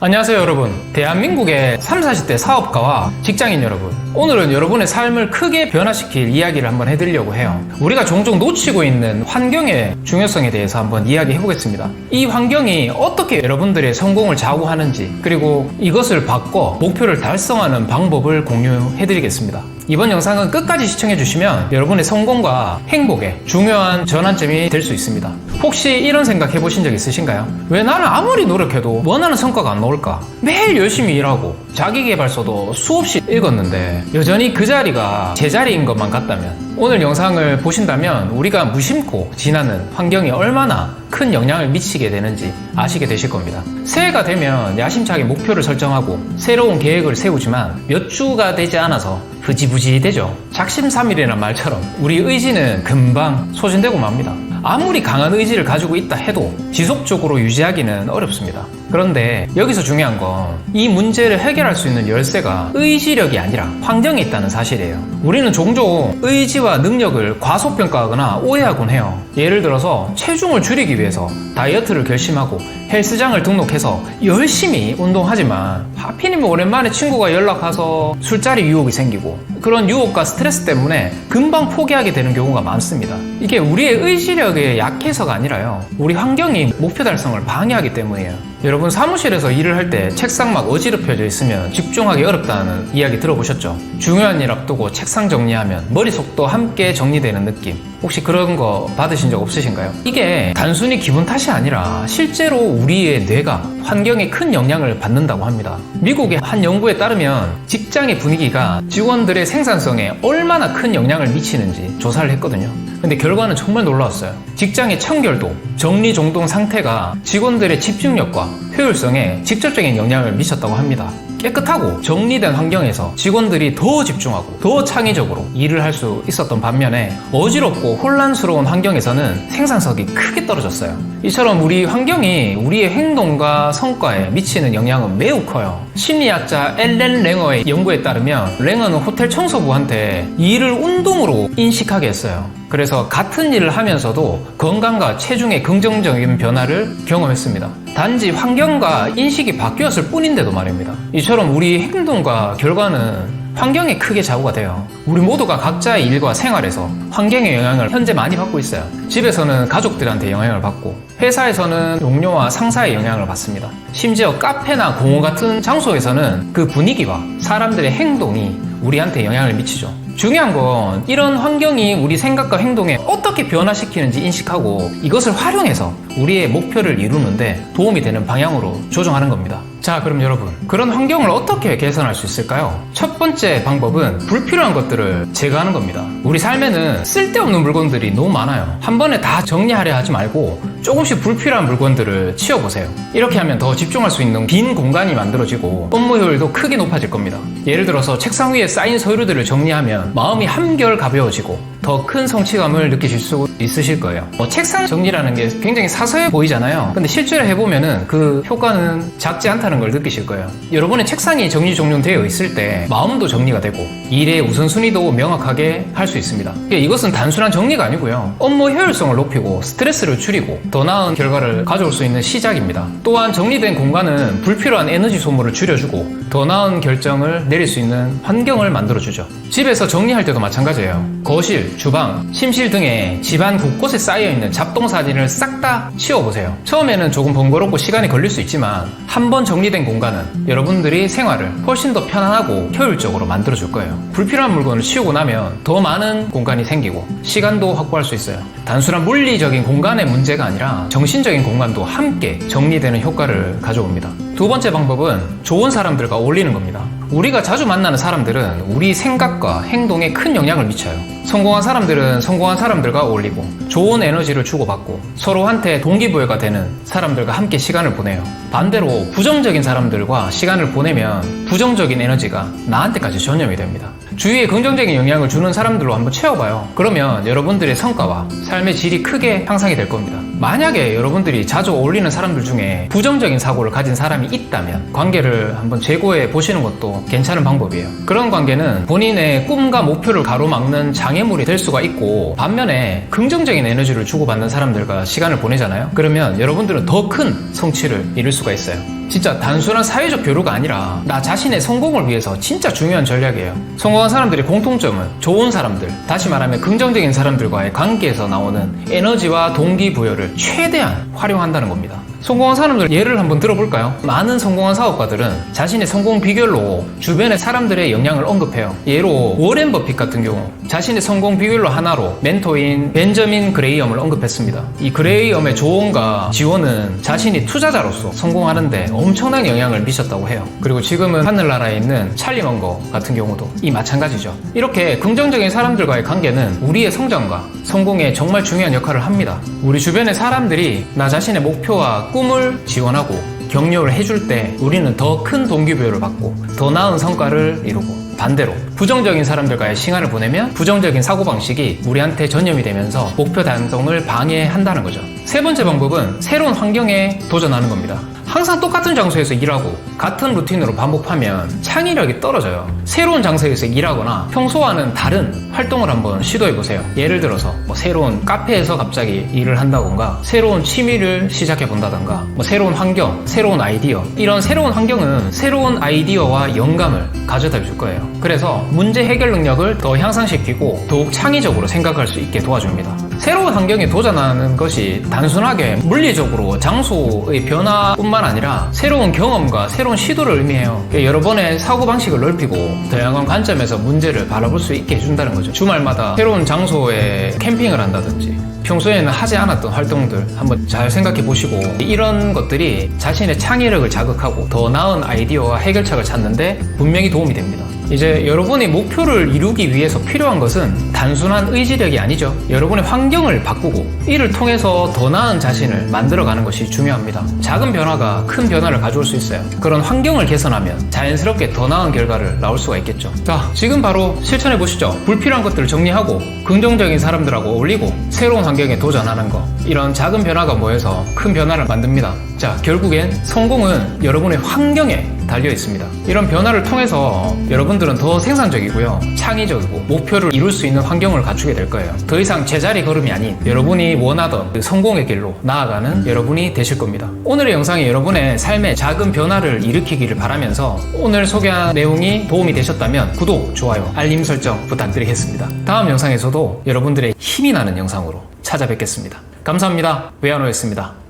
안녕하세요 여러분. 대한민국의 3, 40대 사업가와 직장인 여러분. 오늘은 여러분의 삶을 크게 변화시킬 이야기를 한번 해드리려고 해요. 우리가 종종 놓치고 있는 환경의 중요성에 대해서 한번 이야기해 보겠습니다. 이 환경이 어떻게 여러분들의 성공을 좌우하는지 그리고 이것을 바꿔 목표를 달성하는 방법을 공유해 드리겠습니다 이번 영상은 끝까지 시청해 주시면 여러분의 성공과 행복에 중요한 전환점이 될 수 있습니다. 혹시 이런 생각 해보신 적 있으신가요? 왜 나는 아무리 노력해도 원하는 성과가 안 나올까? 매일 열심히 일하고 자기개발서도 수없이 읽었는데 여전히 그 자리가 제 자리인 것만 같다면 오늘 영상을 보신다면 우리가 무심코 지나는 환경이 얼마나 큰 영향을 미치게 되는지 아시게 되실 겁니다. 새해가 되면 야심차게 목표를 설정하고 새로운 계획을 세우지만 몇 주가 되지 않아서 흐지부지 되죠. 작심삼일이라는 말처럼 우리 의지는 금방 소진되고 맙니다. 아무리 강한 의지를 가지고 있다 해도 지속적으로 유지하기는 어렵습니다. 그런데 여기서 중요한 건 이 문제를 해결할 수 있는 열쇠가 의지력이 아니라 환경에 있다는 사실이에요. 우리는 종종 의지와 능력을 과소평가하거나 오해하곤 해요. 예를 들어서 체중을 줄이기 위해서 다이어트를 결심하고 헬스장을 등록해서 열심히 운동하지만 하필이면 오랜만에 친구가 연락 와서 술자리 유혹이 생기고 그런 유혹과 스트레스 때문에 금방 포기하게 되는 경우가 많습니다. 이게 우리의 의지력 이 약해서가 아니라요. 우리 환경이 목표 달성을 방해하기 때문이에요. 여러분 사무실에서 일을 할 때 책상 막 어지럽혀져 있으면 집중하기 어렵다는 이야기 들어보셨죠? 중요한 일 앞두고 책상 정리하면 머릿속도 함께 정리되는 느낌. 혹시 그런 거 받으신 적 없으신가요? 이게 단순히 기분 탓이 아니라 실제로 우리의 뇌가 환경에 큰 영향을 받는다고 합니다. 미국의 한 연구에 따르면 직장의 분위기가 직원들의 생산성에 얼마나 큰 영향을 미치는지 조사를 했거든요. 근데 결과는 정말 놀라웠어요. 직장의 청결도, 정리정돈 상태가 직원들의 집중력 과 효율성에 직접적인 영향을 미쳤다고 합니다. 깨끗하고 정리된 환경에서 직원들이 더 집중하고 더 창의적으로 일을 할 수 있었던 반면에 어지럽고 혼란스러운 환경에서는 생산성이 크게 떨어졌어요. 이처럼 우리 환경이 우리의 행동과 성과에 미치는 영향은 매우 커요. 심리학자 엘렌 랭어의 연구에 따르면 랭어는 호텔 청소부한테 일을 운동으로 인식하게 했어요. 그래서 같은 일을 하면서도 건강과 체중의 긍정적인 변화를 경험했습니다. 단지 환경과 인식이 바뀌었을 뿐인데도 말입니다. 이처럼 우리 행동과 결과는 환경에 크게 좌우가 돼요. 우리 모두가 각자의 일과 생활에서 환경의 영향을 현재 많이 받고 있어요. 집에서는 가족들한테 영향을 받고, 회사에서는 동료와 상사의 영향을 받습니다. 심지어 카페나 공원 같은 장소에서는 그 분위기와 사람들의 행동이 우리한테 영향을 미치죠. 중요한 건 이런 환경이 우리 생각과 행동에 어떻게 변화시키는지 인식하고 이것을 활용해서 우리의 목표를 이루는데 도움이 되는 방향으로 조정하는 겁니다. 자, 그럼 여러분, 그런 환경을 어떻게 개선할 수 있을까요? 첫 번째 방법은 불필요한 것들을 제거하는 겁니다. 우리 삶에는 쓸데없는 물건들이 너무 많아요. 한 번에 다 정리하려 하지 말고 조금씩 불필요한 물건들을 치워보세요. 이렇게 하면 더 집중할 수 있는 빈 공간이 만들어지고 업무 효율도 크게 높아질 겁니다. 예를 들어서 책상 위에 쌓인 서류들을 정리하면 마음이 한결 가벼워지고 더 큰 성취감을 느끼실 수 있으실 거예요. 뭐 책상 정리라는 게 굉장히 사소해 보이잖아요. 근데 실제로 해보면은 그 효과는 작지 않다는 걸 느끼실 거예요. 여러분의 책상이 정리정돈되어 있을 때 마음도 정리가 되고 일의 우선순위도 명확하게 할 수 있습니다. 이것은 단순한 정리가 아니고요. 업무 효율성을 높이고 스트레스를 줄이고 더 나은 결과를 가져올 수 있는 시작입니다. 또한 정리된 공간은 불필요한 에너지 소모를 줄여주고 더 나은 결정을 내릴 수 있는 환경을 만들어주죠. 집에서 정리할 때도 마찬가지예요. 거실, 주방, 침실 등의 집안 곳곳에 쌓여있는 잡동사진을 싹 다 치워보세요. 처음에는 조금 번거롭고 시간이 걸릴 수 있지만 한 번 정리된 공간은 여러분들이 생활을 훨씬 더 편안하고 효율적으로 만들어줄 거예요. 불필요한 물건을 치우고 나면 더 많은 공간이 생기고 시간도 확보할 수 있어요. 단순한 물리적인 공간의 문제가 아니라 정신적인 공간도 함께 정리되는 효과를 가져옵니다. 두 번째 방법은 좋은 사람들과 어울리는 겁니다. 우리가 자주 만나는 사람들은 우리 생각과 행동에 큰 영향을 미쳐요. 성공한 사람들은 성공한 사람들과 어울리고 좋은 에너지를 주고받고 서로한테 동기부여가 되는 사람들과 함께 시간을 보내요. 반대로 부정적인 사람들과 시간을 보내면 부정적인 에너지가 나한테까지 전염이 됩니다. 주위에 긍정적인 영향을 주는 사람들로 한번 채워봐요. 그러면 여러분들의 성과와 삶의 질이 크게 향상이 될 겁니다. 만약에 여러분들이 자주 어울리는 사람들 중에 부정적인 사고를 가진 사람이 있다면 관계를 한번 재고해 보시는 것도 괜찮은 방법이에요. 그런 관계는 본인의 꿈과 목표를 가로막는 장애물이 될 수가 있고 반면에 긍정적인 에너지를 주고받는 사람들과 시간을 보내잖아요. 그러면 여러분들은 더 큰 성취를 이룰 수가 있어요. 진짜 단순한 사회적 교류가 아니라 나 자신의 성공을 위해서 진짜 중요한 전략이에요. 성공한 사람들의 공통점은 좋은 사람들, 다시 말하면 긍정적인 사람들과의 관계에서 나오는 에너지와 동기부여를 최대한 활용한다는 겁니다. 성공한 사람들 예를 한번 들어볼까요? 많은 성공한 사업가들은 자신의 성공 비결로 주변의 사람들의 영향을 언급해요. 예로 워렌 버핏 같은 경우 자신의 성공 비결로 하나로 멘토인 벤저민 그레이엄을 언급했습니다. 이 그레이엄의 조언과 지원은 자신이 투자자로서 성공하는데 엄청난 영향을 미쳤다고 해요. 그리고 지금은 하늘나라에 있는 찰리 먼거 같은 경우도 이 마찬가지죠. 이렇게 긍정적인 사람들과의 관계는 우리의 성장과 성공에 정말 중요한 역할을 합니다. 우리 주변의 사람들이 나 자신의 목표와 꿈을 지원하고 격려를 해줄 때 우리는 더 큰 동기부여를 받고 더 나은 성과를 이루고 반대로 부정적인 사람들과의 시간을 보내면 부정적인 사고방식이 우리한테 전염이 되면서 목표 달성을 방해한다는 거죠. 세 번째 방법은 새로운 환경에 도전하는 겁니다. 항상 똑같은 장소에서 일하고 같은 루틴으로 반복하면 창의력이 떨어져요. 새로운 장소에서 일하거나 평소와는 다른 활동을 한번 시도해 보세요. 예를 들어서 뭐 새로운 카페에서 갑자기 일을 한다던가 새로운 취미를 시작해 본다던가 뭐 새로운 환경, 새로운 아이디어 이런 새로운 환경은 새로운 아이디어와 영감을 가져다 줄 거예요. 그래서 문제 해결 능력을 더 향상시키고 더욱 창의적으로 생각할 수 있게 도와줍니다. 새로운 환경에 도전하는 것이 단순하게 물리적으로 장소의 변화뿐만 아니라 새로운 경험과 새로운 시도를 의미해요. 여러 번의 사고방식을 넓히고 다양한 관점에서 문제를 바라볼 수 있게 해준다는 거죠. 주말마다 새로운 장소에 캠핑을 한다든지 평소에는 하지 않았던 활동들 한번 잘 생각해 보시고 이런 것들이 자신의 창의력을 자극하고 더 나은 아이디어와 해결책을 찾는데 분명히 도움이 됩니다. 이제 여러분이 목표를 이루기 위해서 필요한 것은 단순한 의지력이 아니죠. 여러분의 환경을 바꾸고 이를 통해서 더 나은 자신을 만들어가는 것이 중요합니다. 작은 변화가 큰 변화를 가져올 수 있어요. 그런 환경을 개선하면 자연스럽게 더 나은 결과를 나올 수가 있겠죠. 자, 지금 바로 실천해 보시죠. 불필요한 것들을 정리하고 긍정적인 사람들하고 어울리고 새로운 환경에 도전하는 거. 이런 작은 변화가 모여서 큰 변화를 만듭니다. 자, 결국엔 성공은 여러분의 환경에 달려 있습니다. 이런 변화를 통해서 여러분들은 더 생산적이고요. 창의적이고 목표를 이룰 수 있는 환경을 갖추게 될 거예요. 더 이상 제자리 걸음이 아닌 여러분이 원하던 그 성공의 길로 나아가는 여러분이 되실 겁니다. 오늘의 영상이 여러분의 삶에 작은 변화를 일으키기를 바라면서 오늘 소개한 내용이 도움이 되셨다면 구독, 좋아요, 알림 설정 부탁드리겠습니다. 다음 영상에서도 여러분들의 힘이 나는 영상으로 찾아뵙겠습니다. 감사합니다. 외환호였습니다.